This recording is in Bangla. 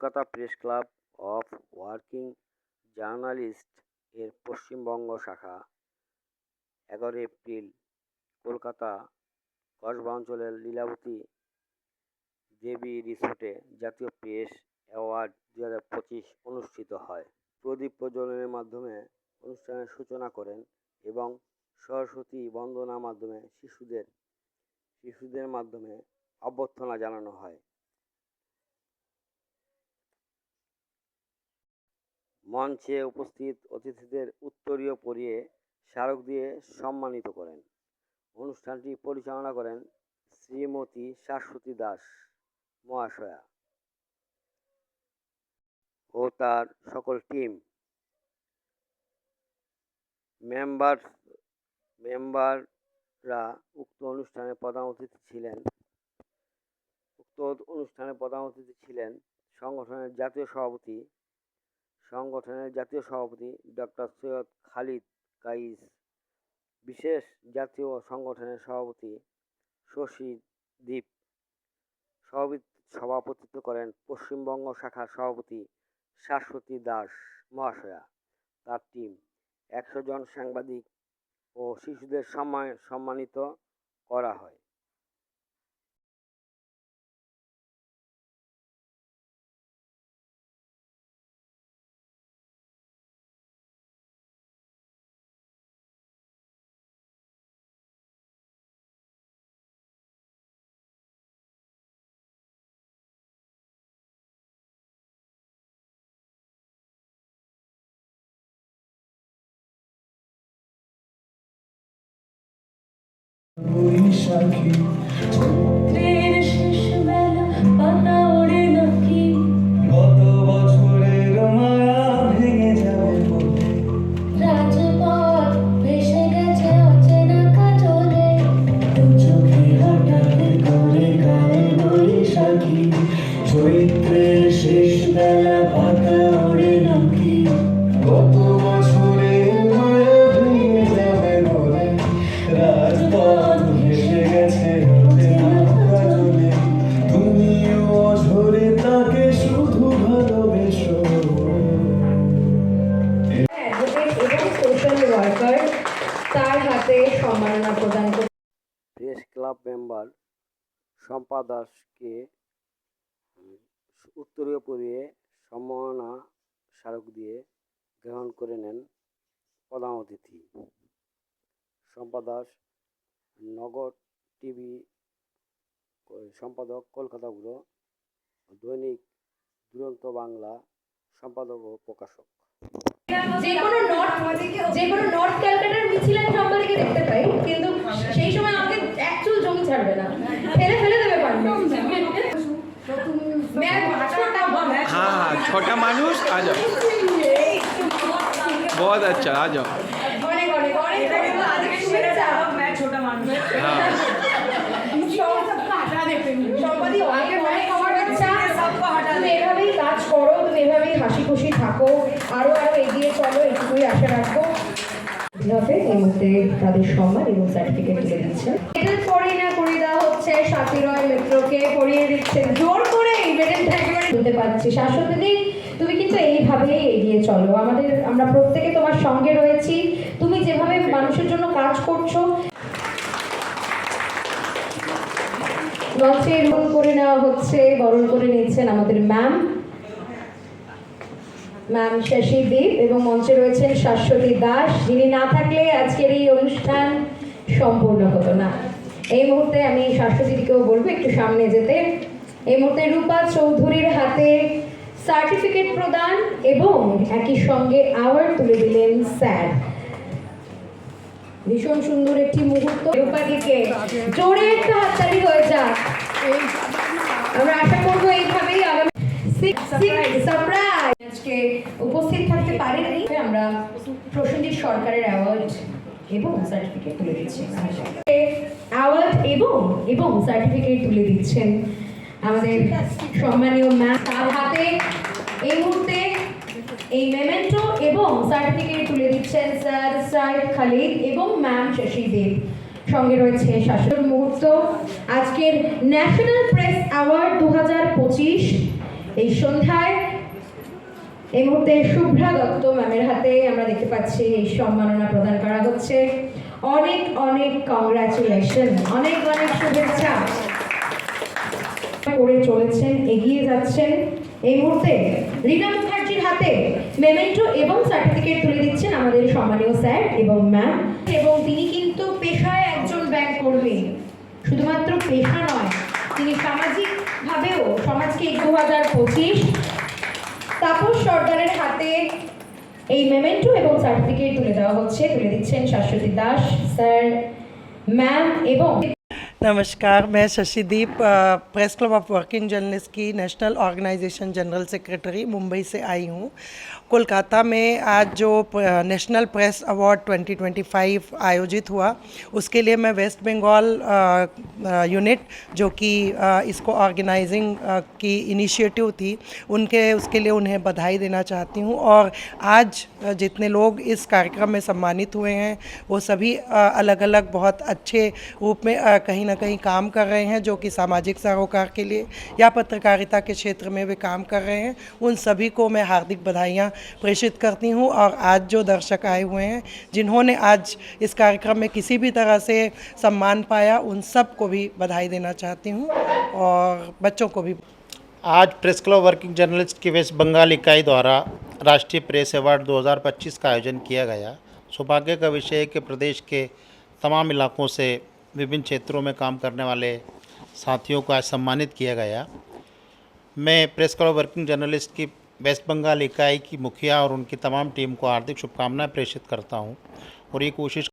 Kolkata press club of working journalist এর পশ্চিমবঙ্গ শাখা এগারো এপ্রিল, কলকাতা কসবা অঞ্চলের লীলাবতী দেবী রিসোর্টে জাতীয় প্রেস অ্যাওয়ার্ড দু হাজার পঁচিশ অনুষ্ঠিত হয়। প্রদীপ প্রজ্বলনের মাধ্যমে অনুষ্ঠানের সূচনা করেন এবং সরস্বতী বন্দনার মাধ্যমে শিশুদের শিশুদের মাধ্যমে অভ্যর্থনা জানানো হয়। মঞ্চে উপস্থিত অতিথিদের উত্তরীয় পরিয়ে স্মারক দিয়ে সম্মানিত করেন। অনুষ্ঠানটি পরিচালনা করেন শ্রীমতী শাশ্বতী দাস মহাশয়া ও তার সকল টিম। মেম্বার মেম্বাররা উক্ত অনুষ্ঠানে প্রধান অতিথি ছিলেন। উক্ত অনুষ্ঠানে প্রধান অতিথি ছিলেন সংগঠনের জাতীয় সভাপতি সংগঠনের জাতীয় সভাপতি ডক্টর সৈয়দ খালিদ কাইস বিশেষ জাতীয় সংগঠনের সভাপতি শশী দ্বীপ সভাপতি, সভাপতিত্ব করেন পশ্চিমবঙ্গ শাখার সভাপতি শাশ্বতী দাস মহাশয়া। তার টিম একশো জন সাংবাদিক ও শিশুদের সম্মান সম্মানিত করা হয়। 乌衣山去。হাতে সম্মাননা প্রদান করে প্রেস ক্লাব মেম্বার শম্পা দাসকে উত্তরীয় পরিয়ে সম্মাননা স্মারক দিয়ে গ্রহণ করে নেন প্রধান অতিথি। শম্পা দাস নগর টিভি সম্পাদক কলকাতা ব্যুরো দৈনিক দুরন্ত বাংলা সম্পাদক ও প্রকাশক। যে কোনো নর্থ যে কোনো নর্থ ক্যালকাটার हाँ हाँ छोटा मानुष आ जाओ बहुत अच्छा आ जाओ অনেক অনেক অনেক অনেক শুভেচ্ছা हाँ সম্পাদি অনেক অনেক আমার বাচ্চা তুমি এভাবেই কাজ করো তুমি এভাবেই হাসি খুশি থাকো আরো আরো এগিয়ে চলো এটুকুই আশা রাখবো হবে এই মুহূর্তে তাদের সম্মান এবং সার্টিফিকেট তুলে দিচ্ছে মেডেল পরিয়ে না করিয়ে দেওয়া হচ্ছে সাথী রয় মিত্রকে পরিয়ে দিচ্ছে জোর তুলতে পারছি। শাশ্বতী তুমি কিন্তু এইভাবেই এগিয়ে চলো। আমাদের, আমরা প্রত্যেকে তোমার সঙ্গে রয়েছি। তুমি যেভাবে মানুষের জন্য কাজ করছ মঞ্চে বরণ করে নেওয়া হচ্ছে, বরণ করে নিচ্ছেন আমাদের ম্যাম। ম্যাম শশী এবং মঞ্চে রয়েছেন শাশ্বতী দাস। যিনি না থাকলে আজকের এই অনুষ্ঠান সম্পূর্ণ হতো না। এই মুহূর্তে আমি শাশ্বতীকেও বলব, একটু সামনে যেতে। এই মুহূর্তে রূপা চৌধুরীর হাতে সার্টিফিকেট প্রদান এবং একই সঙ্গে আওয়ার্ড তুলে দিলেন স্যার। ভীষণ সুন্দর একটি মুহূর্ত। রূপাদিকে জোরে একটা হাততালি হয়ে যাক। আমরা আশা করব এইভাবেই আগামী সারপ্রাইজ আজকে উপস্থিত থাকতে পারেননি। আমরা প্রসেনজিৎ সরকারের অ্যাওয়ার্ড এবং সার্টিফিকেট তুলে দিচ্ছি। অ্যাওয়ার্ড এবং এবং সার্টিফিকেট তুলে দিচ্ছেন আমাদের সম্মানীয় ম্যাম তার হাতে এই মুহূর্তে এই মেমেন্টো এবং সার্টিফিকেট তুলে দিচ্ছেন স্যার সাইদ খালিদ এবং ম্যাম শশী দেব। সঙ্গে রয়েছে শাসন মুহূর্ত। আজকের ন্যাশনাল প্রেস অ্যাওয়ার্ড দুহাজার পঁচিশ। এই সন্ধ্যায় এই মুহূর্তে শুভ্রা দত্ত ম্যামের হাতে আমরা দেখতে পাচ্ছি এই সম্মাননা প্রদান করা হচ্ছে। অনেক অনেক কংগ্রাচুলেশন অনেক অনেক শুভেচ্ছা। করে চলেছেন, এগিয়ে যাচ্ছেন। এই মুহূর্তে রীনা মুখার্জির হাতে মেমেন্টো এবং সার্টিফিকেট তুলে দিচ্ছেন আমাদের সম্মানীয় স্যার এবং ম্যাম এবং তিনি কিন্তু পেশায় একজন ব্যাংক কর্মী। শুধুমাত্র পেশা নয়, তিনি সামাজিকভাবেও সমাজকে দু হাজার পঁচিশ তাপস সর্দারের হাতে এই মেমেন্টো এবং সার্টিফিকেট তুলে দেওয়া হচ্ছে, তুলে দিচ্ছেন শাশ্বতী দাস স্যার ম্যাম এবং नमस्कार, मैं Shashideep press club of working journalist की national organisation general secretary Mumbai से आई हूँ। कोलकाता में आज जो नेशनल प्रेस अवार्ड 2025 आयोजित हुआ, उसके लिए मैं वेस्ट बंगाल यूनिट, जो कि इसको ऑर्गेनाइजिंग की इनिशिएटिव थी, उनके, उसके लिए उन्हें बधाई देना चाहती हूँ। और आज जितने लोग इस कार्यक्रम में सम्मानित हुए हैं, वो सभी अलग अलग बहुत अच्छे रूप में कहीं ना कहीं काम कर रहे हैं, जो कि सामाजिक सरोकार के लिए या पत्रकारिता के क्षेत्र में वे काम कर रहे हैं। उन सभी को मैं हार्दिक बधाइयाँ प्रेषित करती हूँ और आज जो दर्शक आए हुए हैं, जिन्होंने आज इस कार्यक्रम में किसी भी तरह से सम्मान पाया, उन सबको भी बधाई देना चाहती हूँ और बच्चों को भी। आज प्रेस क्लब वर्किंग जर्नलिस्ट की वेस्ट बंगाल इकाई द्वारा राष्ट्रीय प्रेस अवार्ड 2025 का आयोजन किया गया। सौभाग्य का विषय है कि प्रदेश के तमाम इलाकों से विभिन्न क्षेत्रों में काम करने वाले साथियों को आज सम्मानित किया गया। मैं प्रेस क्लब वर्किंग जर्नलिस्ट की वेस्ट बंगाल इकाई की मुखिया और उनकी तमाम टीम को हार्दिक शुभकामनाएँ प्रेषित करता हूँ और ये कोशिश